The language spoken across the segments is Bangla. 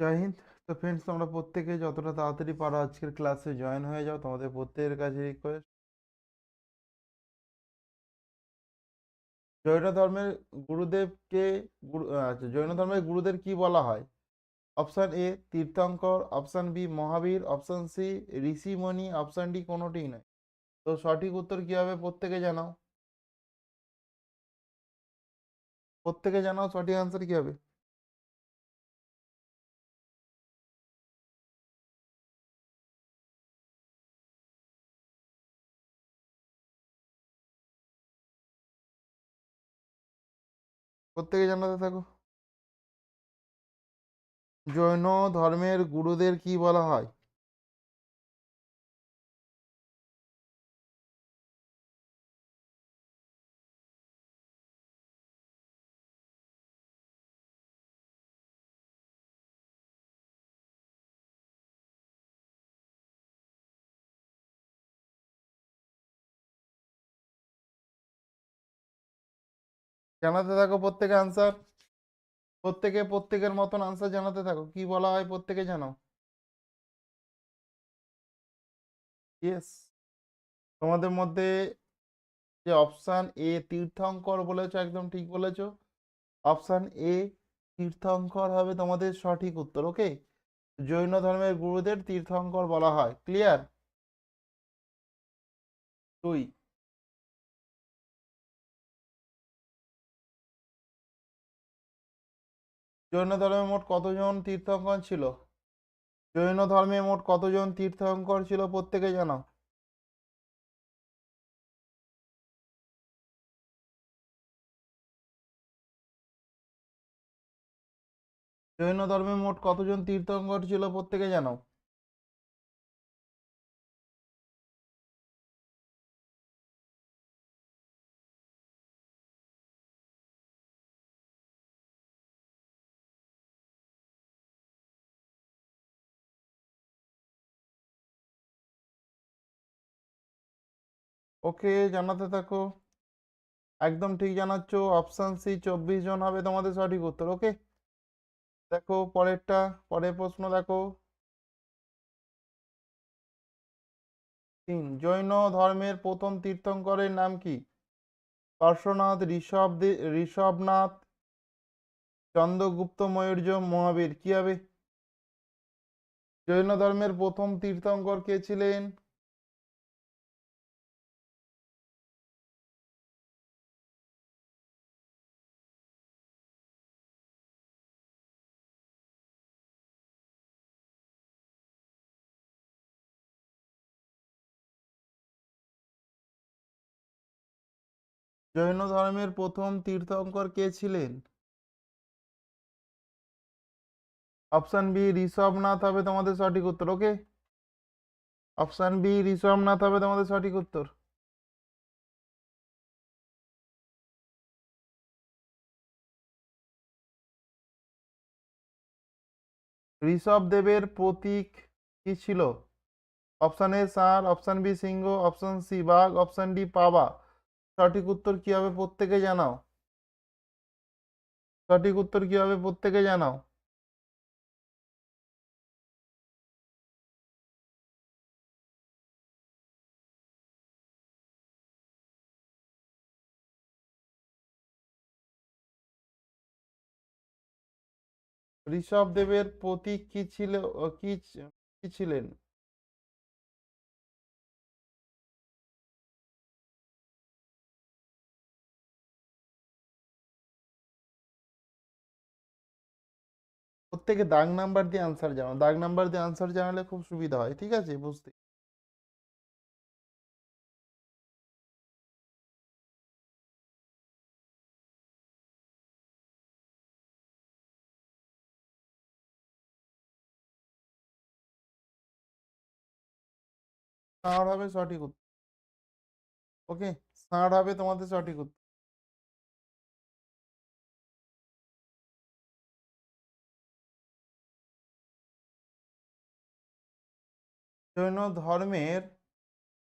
জয় হিন্দ তো ফ্রেন্ডস তোমরা প্রত্যেকে যতটা তাড়াতাড়ি পারো আজকের ক্লাসে জয়েন হয়ে যাও, তোমাদের প্রত্যেকের কাছে রিকোয়েস্ট জৈন ধর্মের গুরুদেবকে গুরু আচ্ছা জৈন ধর্মের গুরুদেব কি বলা হয়? Option A Tirthankar option B Mahavir option C Rishimani option D কোনোটিই নয়। তো সঠিক উত্তর কি হবে প্রত্যেকে জানাও? প্রত্যেকে জানাও সঠিক আনসার কি হবে প্রত্যেকে জানাতে থাকো। জৈন ধর্মের গুরুদের কি বলা হয়? জানাতে থাকো প্রত্যেকে আনসার প্রত্যেকে প্রত্যেকের মতন আনসার জানাতে থাকো। কি বলা হয় প্রত্যেকে জানাও ইয়েস তোমাদের মধ্যে যে অপশান এ তীর্থঙ্কর বলেছ, একদম ঠিক বলেছ। অপশান এ তীর্থঙ্কর হবে তোমাদের সঠিক উত্তর ওকে জৈন ধর্মের গুরুদের তীর্থঙ্কর বলা হয়। ক্লিয়ার দুই। জৈন ধর্মে মোট কতজন তীর্থঙ্কর ছিল? জৈন ধর্মে মোট কতজন তীর্থঙ্কর ছিল প্রত্যেকে জানাও জৈন ধর্মে মোট কতজন তীর্থঙ্কর ছিল প্রত্যেকে জানাও ওকে, জানাতে থাকো। একদম ঠিক জানাচ্ছ অপশান সি চব্বিশ জন হবে তোমাদের সঠিক উত্তর, ওকে? দেখো, পরেরটা, পরের প্রশ্ন দেখো। তিন, জৈন ধর্মের প্রথম তীর্থঙ্করের নাম কি? পার্শ্বনাথ, ঋষভ ঋষভনাথ, চন্দ্রগুপ্ত, ময়ূর্য, মহাবীর, কি হবে? জৈন ধর্মের প্রথম তীর্থঙ্কর কে ছিলেন? জৈন ধর্মের প্রথম তীর্থঙ্কর কে ছিলেন? অপশান বি ঋষভনাথ হবে তোমাদের সঠিক উত্তর ওকে অপশান বি ঋষভনাথ হবে তোমাদের সঠিক উত্তর। ঋষভ দেবের প্রতীক কি ছিল? অপশান এ ষাঁড় অপশান বি সিংহ অপশান সি বাঘ অপশান ডি পাবা। সঠিক উত্তর কি হবে প্রত্যেকে জানাও? সঠিক উত্তর কি হবে প্রত্যেকে জানাও? ঋষভ দেবের প্রতীক কি ছিল কি কি ছিলেন? প্রত্যেকে দাগ নাম্বার দিয়ে আনসার জানাও। দাগ নাম্বার দিয়ে আনসার জানালে খুব সুবিধা হয়, ঠিক আছে? বুঝতে হবে সঠিক উত্তর। ওকে ষাঁড় হবে তোমাদের সঠিক উত্তর। জৈন ধর্মের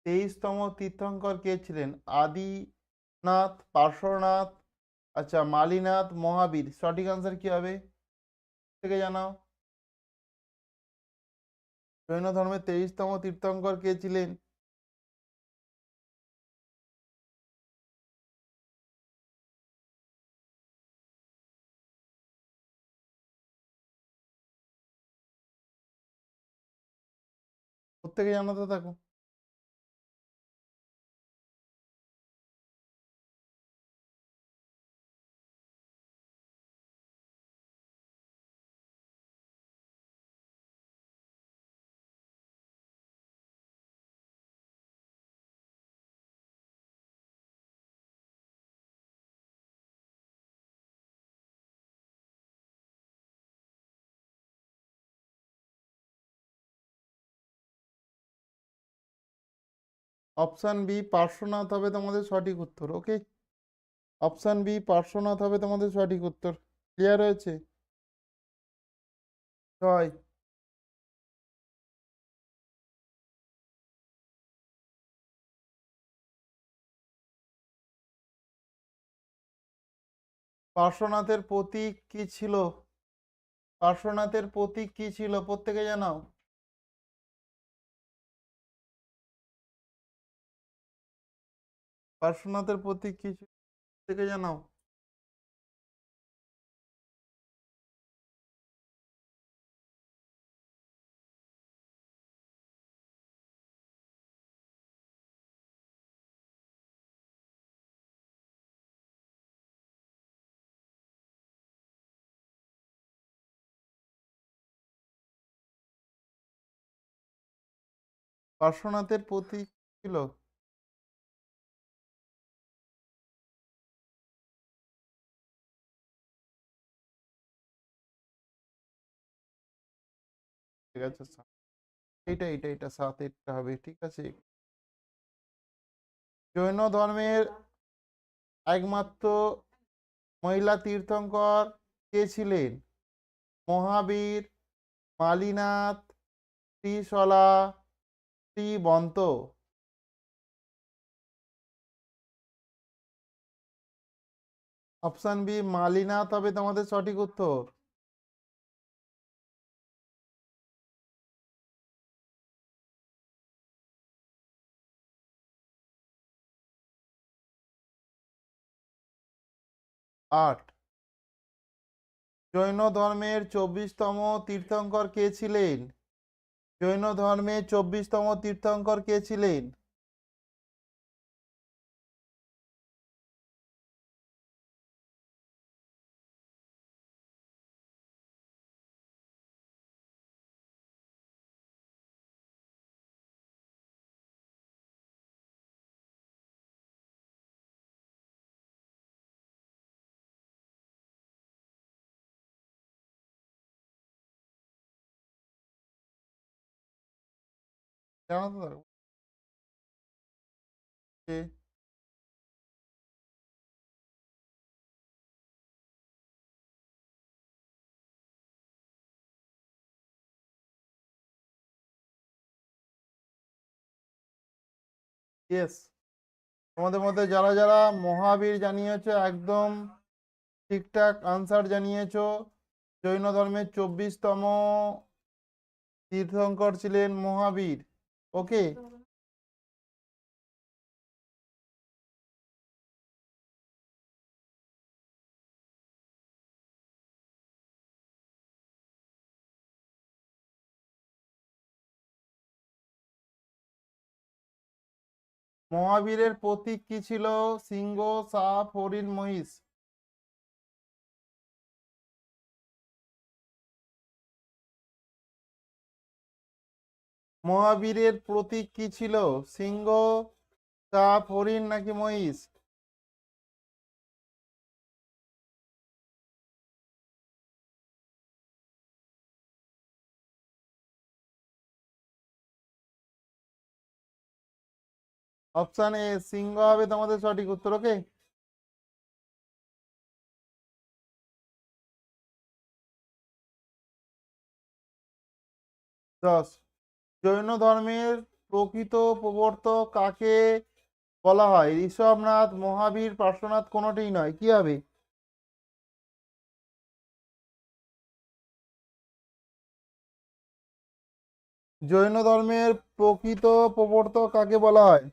তেইশতম তীর্থঙ্কর কে ছিলেন? আদিনাথ, পার্শ্বনাথ আচ্ছা মালিনাথ, মহাবীর। সঠিক আনসার কি হবে? থেকে জানাও। জৈন ধর্মের তেইশতম তীর্থঙ্কর কে ছিলেন? প্রত্যেকে জানাতে থাকো। অপশান বি পার্শ্বনাথ হবে তোমাদের সঠিক উত্তর ওকে অপশান বি পার্শ্বনাথ হবে তোমাদের সঠিক উত্তর ক্লিয়ার হয়েছে? ছয়। পার্শ্বনাথের প্রতীক কি ছিল? পার্শ্বনাথের প্রতীক কি ছিল? প্রত্যেকে জানাও। পার্শ্বনাথের প্রতীক কিছু থেকে জানাও পার্শ্বনাথের প্রতীক ছিল ঠিক আছে এইটা এইটা এটা সাত এটা হবে, ঠিক আছে? জৈন ধর্মের একমাত্র মহিলা তীর্থঙ্কর কে ছিলেন? মহাবীর, মালিনাথ, ত্রিশলা শ্রীবন্ত অপশান বি মালিনাথ হবে তোমাদের সঠিক উত্তর। আট। জৈন ধর্মের চব্বিশতম তীর্থঙ্কর কে ছিলেন? জৈন ধর্মের চব্বিশতম তীর্থঙ্কর কে ছিলেন? ইয়েস তোমাদের মধ্যে যারা যারা মহাবীর জানিয়েছো, একদম ঠিকঠাক আনসার জানিয়েছো। জৈন ধর্মের চব্বিশতম তীর্থঙ্কর ছিলেন মহাবীর। ওকে। মহাবীরের প্রতীক কি ছিল? সিংহ সাপ হরিণ মহিষ। মহাবীরের প্রতীক কি ছিল? সিংহ সাপ হরিণ নাকি মহিষ? অপশান এ, সিংহ হবে তোমাদের সঠিক উত্তর, ওকে? দশ। জৈন ধর্মের প্রকৃত প্রবর্তক কাকে বলা হয়? ঋষভনাথ মহাবীর, পার্শ্বনাথ কোনোটিই নয়। কি হবে? জৈন ধর্মের প্রকৃত প্রবর্তক কাকে বলা হয়?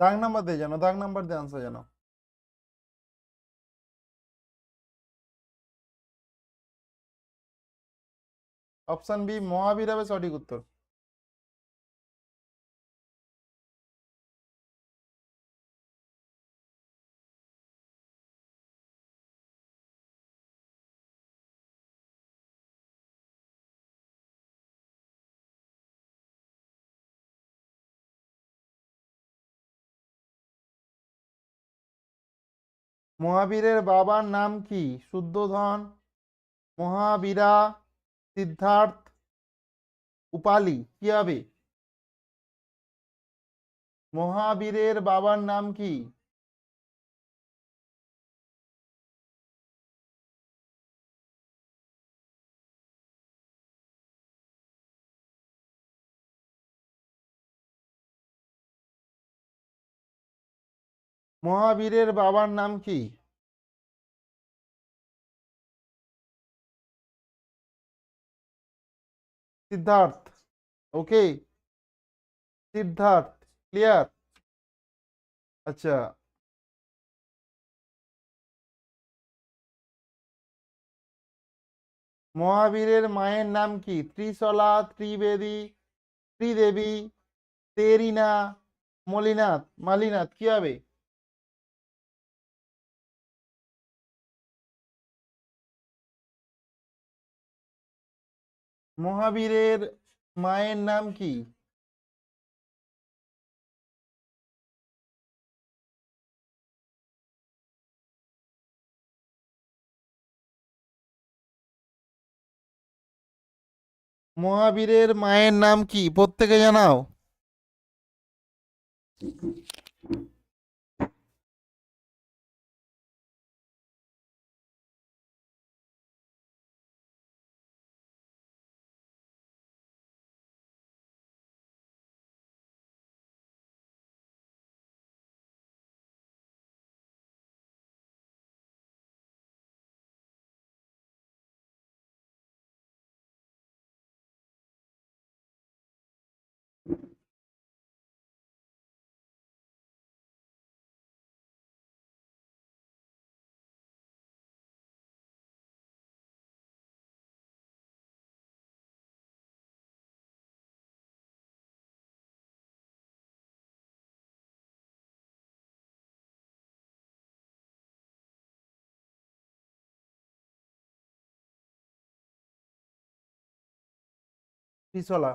দাগ নাম্বার দিয়ে জানো, দাগ নাম্বার দিয়ে আনসার জানো। অপশন বি মহাবীর হবে সঠিক উত্তর। মহাবীরের বাবার নাম কি? শুদ্ধধন মহাবীরা সিদ্ধার্থ উপালি কি হবে মহাবীরের বাবার নাম কি? মহাবীরের বাবার নাম কি? সিদ্ধার্থ। ওকে সিদ্ধার্থ ক্লিয়ার আচ্ছা। মহাবীরের মায়ের নাম কি? ত্রিশলা, ত্রিবেদী, ত্রিদেবী, তেরিনা, মলিনাথ, মালিনাথ, কি হবে? মহাবীরের মায়ের নাম কি? মহাবীরের মায়ের নাম কি? প্রত্যেকে জানাও। ত্রিশলা।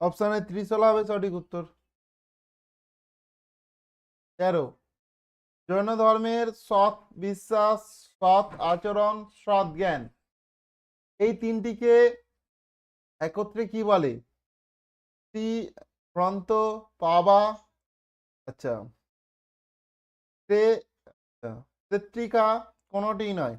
অপশানে ত্রিশলা হবে সঠিক উত্তর। তেরো। জৈন ধর্মের সৎ বিশ্বাস সৎ আচরণ সৎ জ্ঞান। এই তিনটিকে একত্রে কি বলে? গ্রন্থ পাবা আচ্ছা। তে আচ্ছা, কোনোটি নয়।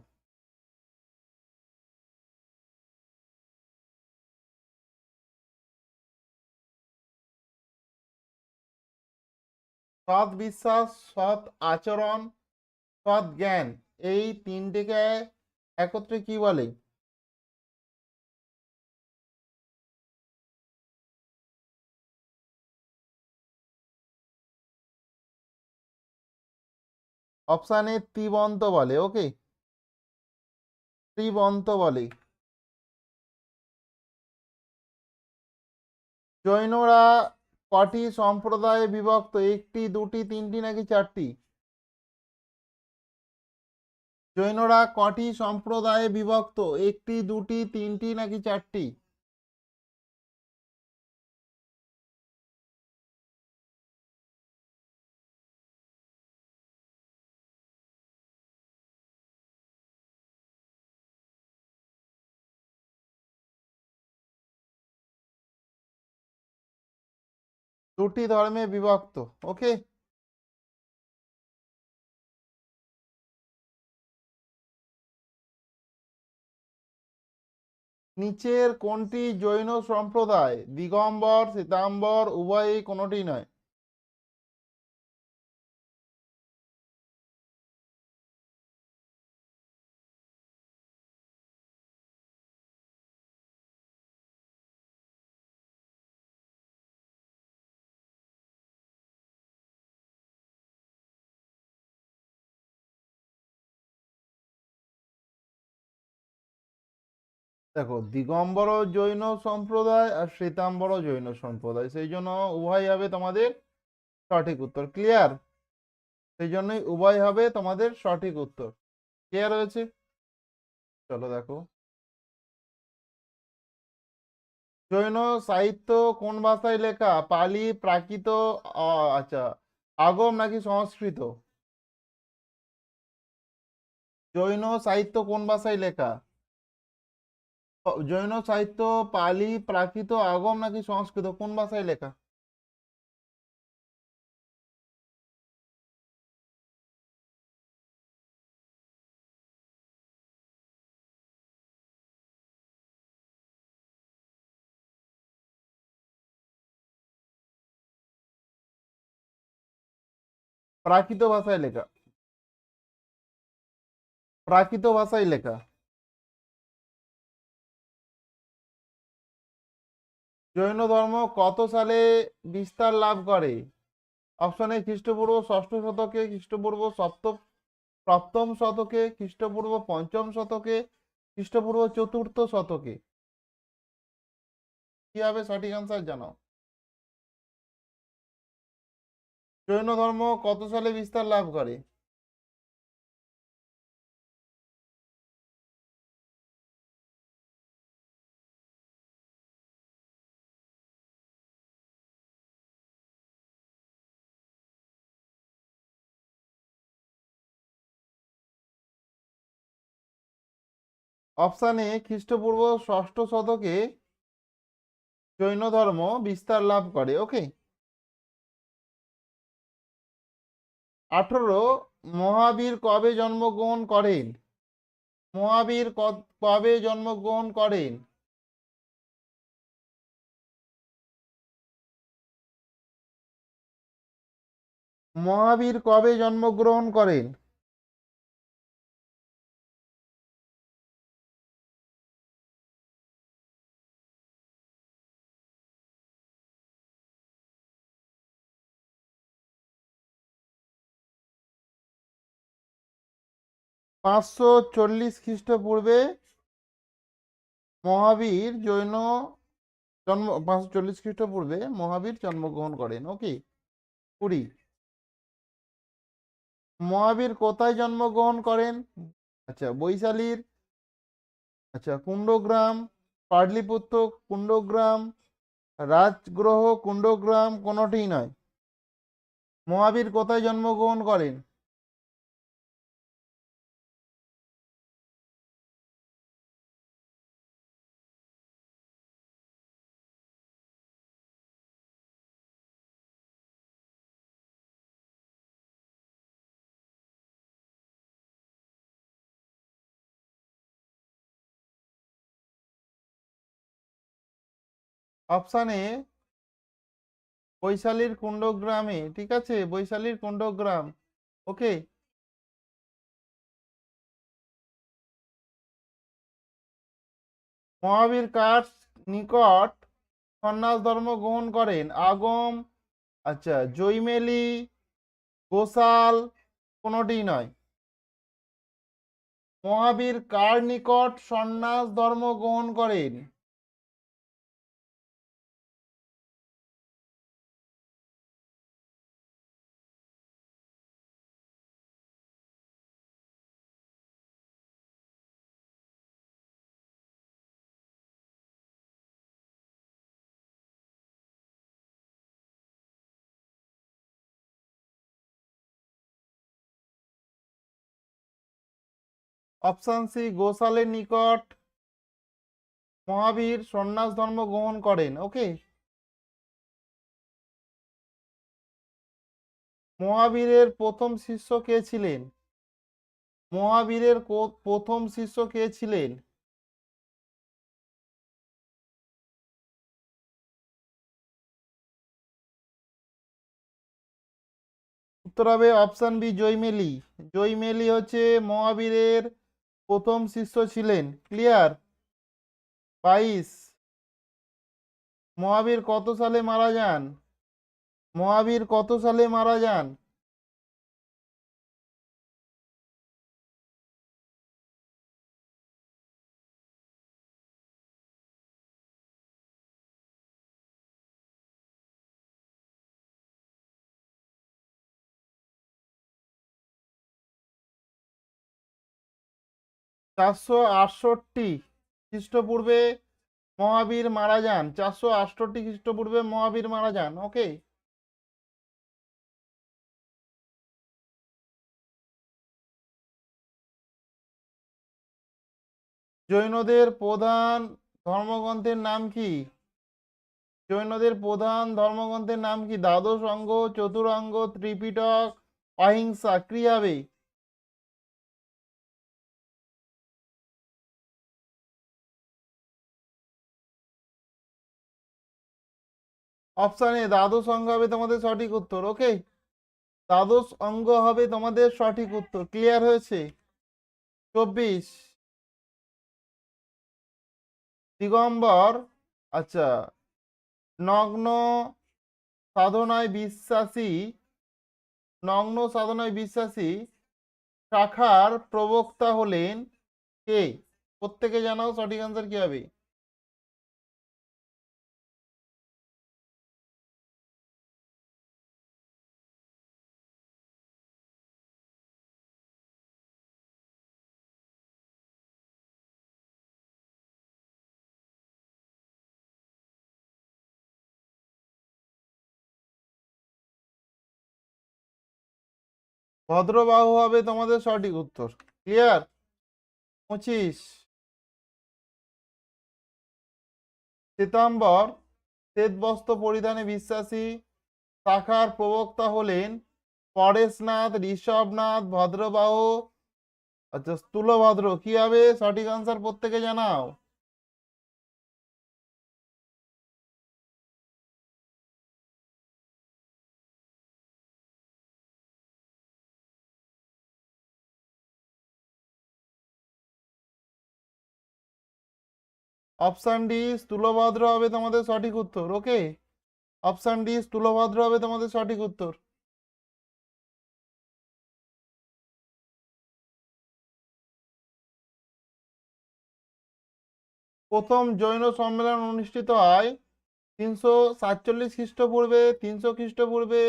সৎ বিশ্বাস সৎ আচরণ, সৎ জ্ঞান এই তিনটিকে একত্রে কি বলে? অপশানে ত্রিবন্ত বলে, ওকে? ত্রিবন্ত বলে। জৈনরা কটি সম্প্রদায়ে বিভক্ত, একটি, দুটি, তিনটি নাকি চারটি? জৈনরা কটি সম্প্রদায়ে বিভক্ত, একটি, দুটি, তিনটি নাকি চারটি? দুটি ধর্মে বিভক্ত ওকে নিচের কোনটি জৈন সম্প্রদায়? দিগম্বর শ্বেতাম্বর উভয়ই কোনোটি নয়। দেখো, দিগম্বর জৈন সম্প্রদায় আর শ্বেতাম্বর জৈন সম্প্রদায়, সেই জন্য উভয় হবে তোমাদের সঠিক উত্তর। ক্লিয়ার সেই জন্যই উভয় হবে তোমাদের সঠিক উত্তর। ক্লিয়ার হয়েছে? চলো দেখো। জৈন সাহিত্য কোন ভাষায় লেখা? পালি, প্রাকৃত আচ্ছা আগম নাকি সংস্কৃত? জৈন সাহিত্য কোন ভাষায় লেখা? জৈন সাহিত্য, পালি, প্রাকৃত আগম নাকি সংস্কৃত? কোন ভাষায় লেখা? প্রাকৃত ভাষায় লেখা। প্রাকৃত ভাষায় লেখা। জৈন ধর্ম কত সালে বিস্তার লাভ করে? অপশন এ, খ্রিস্টপূর্ব ষষ্ঠ শতকে, খ্রিস্টপূর্ব সপ্তম সপ্তম শতকে, খ্রিস্টপূর্ব পঞ্চম শতকে, খ্রিস্টপূর্ব চতুর্থ শতকে। কি হবে সঠিক আনসার জানাও জৈন ধর্ম কত সালে বিস্তার লাভ করে? অপশান এ খ্রিস্টপূর্ব ষষ্ঠ শতকে জৈন ধর্ম বিস্তার লাভ করে, ওকে? আঠেরো, মহাবীর কবে জন্মগ্রহণ করেন? মহাবীর কবে জন্মগ্রহণ করেন? মহাবীর কবে জন্মগ্রহণ করেন? পাঁচশো চল্লিশ খ্রিস্টপূর্বে মহাবীর জৈন জন্ম, পাঁচশো চল্লিশ খ্রিস্টপূর্বে মহাবীর জন্মগ্রহণ করেন। ওকে? কুড়ি। মহাবীর কোথায় জন্মগ্রহণ করেন? আচ্ছা বৈশালীর আচ্ছা কুণ্ডগ্রাম, পাটলিপুত্র কুণ্ডগ্রাম, রাজগ্রহ কুণ্ডগ্রাম কোনোটিই নয়। মহাবীর কোথায় জন্মগ্রহণ করেন? অপশান এ বৈশালীর কুণ্ডগ্রামে, ঠিক আছে? বৈশালীর কুণ্ডগ্রাম, ওকে? মহাবীর কার নিকট সন্ন্যাস ধর্ম গ্রহণ করেন? আগম আচ্ছা জৈমেলি গোসাল, কোনোটি নয়। মহাবীর কার নিকট সন্ন্যাস ধর্ম গ্রহণ করেন? অপশান সি গোসালের নিকট মহাবীর সন্ন্যাস ধর্ম গ্রহণ করেন। ওকে? মহাবীরের প্রথম শিষ্য কে ছিলেন? মহাবীরের প্রথম শিষ্য কে ছিলেন? উত্তর হবে অপশন বি জৈমেলি জৈমেলি হচ্ছে মহাবীরের প্রথম শিষ্য ছিলেন, ক্লিয়ার? বাইশ। মহাবীর কত সালে মারা যান? মহাবীর কত সালে মারা যান? চারশো আটষট্টি খ্রিস্টপূর্বে মহাবীর মারা যান। চারশো আটষট্টি খ্রিস্টপূর্বে মহাবীর মারা যান। ওকে? জৈনদের প্রধান ধর্মগ্রন্থের নাম কি? জৈনদের প্রধান ধর্মগ্রন্থের নাম কি? দ্বাদশ অঙ্গ, চতুরাঙ্গ, ত্রিপিটক, অহিংসা কি অপশান এ দ্বাদশ অঙ্গ হবে তোমাদের সঠিক উত্তর ওকে দ্বাদশ অঙ্গ হবে তোমাদের সঠিক উত্তর ক্লিয়ার হয়েছে? চব্বিশ। দিগম্বর আচ্ছা নগ্ন সাধনায় বিশ্বাসী, নগ্ন সাধনায় বিশ্বাসী শাখার প্রবক্তা হলেন কে? প্রত্যেকে জানাও সঠিক আনসার কি হবে? ভদ্রবাহু হবে তোমাদের সঠিক উত্তর। ক্লিয়ার পঁচিশ। শ্বেতাম্বর, শ্বেতবস্ত্র পরিধানে বিশ্বাসী শাখার প্রবক্তা হলেন পরেশনাথ, ঋষভনাথ, ভদ্রবাহু। আচ্ছা স্থূলভদ্র কি হবে সঠিক আনসার প্রত্যেকে জানাও। অপশান ডি স্থূলভদ্র হবে তোমাদের সঠিক উত্তর ওকে অপশান ডি স্থূলভদ্র হবে তোমাদের সঠিক উত্তর প্রথম জৈন সম্মেলন অনুষ্ঠিত হয় তিনশো সাতচল্লিশ খ্রিস্টপূর্বে, তিনশো খ্রিস্টপূর্বে,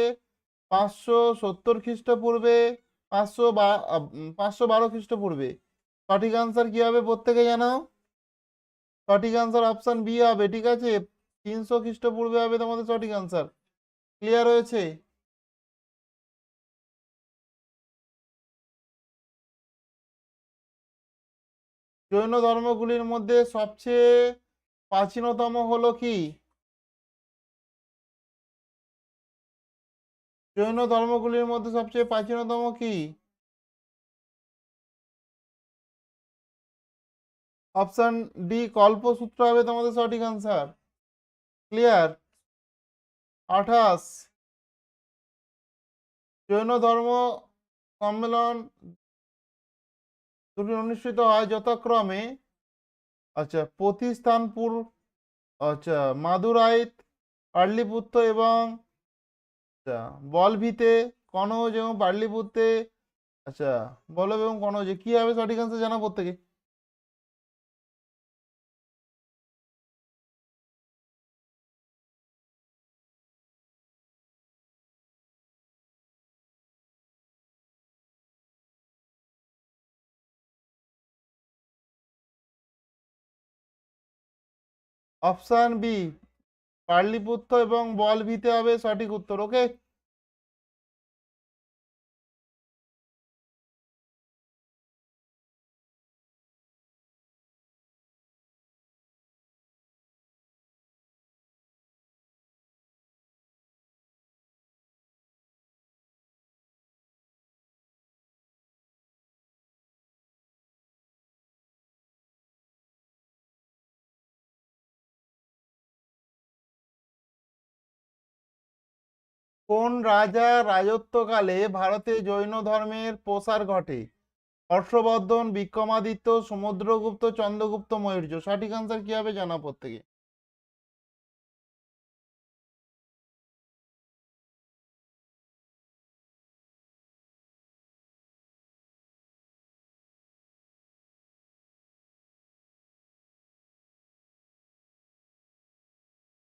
পাঁচশো সত্তর খ্রিস্টপূর্বে, পাঁচশো বা পাঁচশো বারো খ্রিস্টপূর্বে। সঠিক আনসার কি হবে প্রত্যেকে জানাও সঠিক আনসার অপশন বি হবে, ঠিক আছে? তিনশো খ্রিস্টপূর্বে হবে তোমাদের সঠিক আনসার ক্লিয়ার হয়েছে? জৈন ধর্মগুলির মধ্যে সবচেয়ে প্রাচীনতম হলো কি? জৈন ধর্মগুলির মধ্যে সবচেয়ে প্রাচীনতম কি? অপশন ডি কল্পসূত্র হবে তোমাদের সঠিক আনসার ক্লিয়ার আঠাশ জৈন ধর্ম সম্মেলন দুটি অনুষ্ঠিত হয় যথাক্রমে। আচ্ছা প্রতিস্থানপুর আচ্ছা মাদুরাইত পাটলিপুত্র এবং আচ্ছা বলভিতে কনজ এবং পাটলিপুত্রে আচ্ছা বল্লভ এবং কনৌজে। কি হবে সঠিক আনসার জানা প্রত্যেকে? অপশান বি পার্লিপুত্র এবং বল ভিতে হবে সঠিক উত্তর ওকে কোন রাজা রাজত্বকালে ভারতে জৈন ধর্মের প্রসার ঘটে? হর্ষবর্ধন, বিক্রমাদিত্য, সমুদ্রগুপ্ত, চন্দ্রগুপ্ত মৌর্য সঠিক আনসার কি হবে জানা প্রত্যেকে?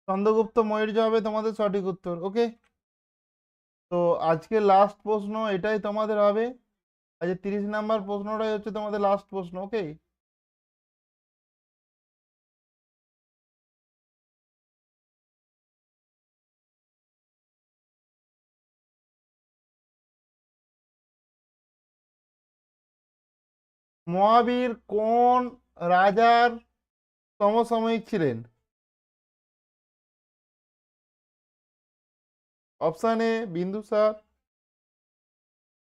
চন্দ্রগুপ্ত মৌর্য হবে তোমাদের সঠিক উত্তর। ওকে তো আজকে লাস্ট প্রশ্ন এটাই তোমাদের হবে। আজকে তিরিশ নাম্বার প্রশ্নটাই হচ্ছে তোমাদের লাস্ট প্রশ্ন ওকে মহাবীর কোন রাজার সমসাময়িক ছিলেন? Option A Bindusara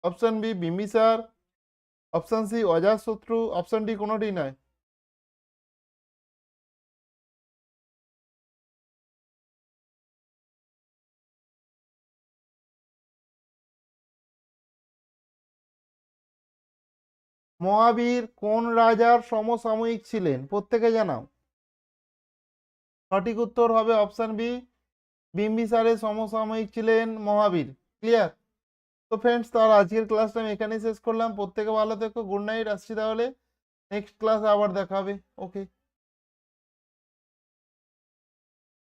option B Bimbisara option C Ajatashatru option D কোনোটি নয় মহাবীর কোন রাজার সমসাময়িক ছিলেন? প্রত্যেকে জানাও। সঠিক উত্তর হবে অপশান বি বিম্বিসারের সমসাময়িক ছিলেন মহাবীর ক্লিয়ার তো ফ্রেন্ডস তার আজকের ক্লাসটা আমি এখানেই শেষ করলাম। প্রত্যেকে ভালো থেকো গুড নাইট আসছি তাহলে। নেক্সট ক্লাস আবার দেখা হবে। ওকে